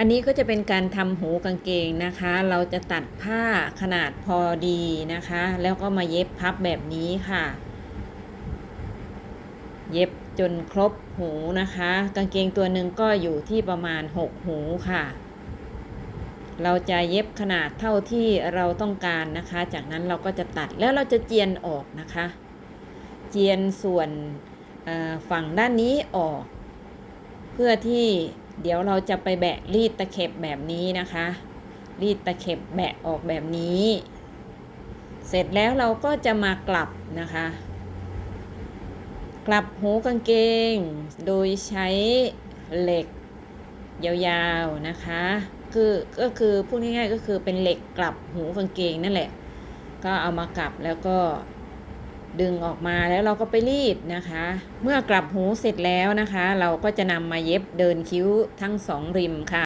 อันนี้ก็จะเป็นการทำหูกางเกงนะคะ เราจะตัดผ้าขนาดพอดีนะคะ แล้วก็มาเย็บพับแบบนี้ค่ะ เย็บจนครบหูนะคะ กางเกงตัวหนึ่งก็อยู่ที่ประมาณ 6 หูค่ะ เราจะเย็บขนาดเท่าที่เราต้องการนะคะ จากนั้นเราก็จะตัดแล้วเราจะเจียนออกนะคะ เจียนส่วนฝั่งด้านนี้ออก เพื่อที่ เดี๋ยวเราจะไปแบะรีดตะเข็บแบบนี้นะคะ รีดตะเข็บแบะออกแบบนี้ เสร็จแล้วเราก็จะมากลับนะคะ กลับหูกางเกง โดยใช้เหล็กยาวๆนะคะ คือก็คือพูดง่ายๆก็คือเป็นเหล็กกลับหูกางเกงนั่นแหละ ก็เอามากลับแล้วก็ ดึงออกมาแล้วเราก็ไปรีดนะคะ เมื่อกลับหูเสร็จแล้วนะคะ เราก็จะนำมาเย็บเดินคิ้วทั้งสองริมค่ะ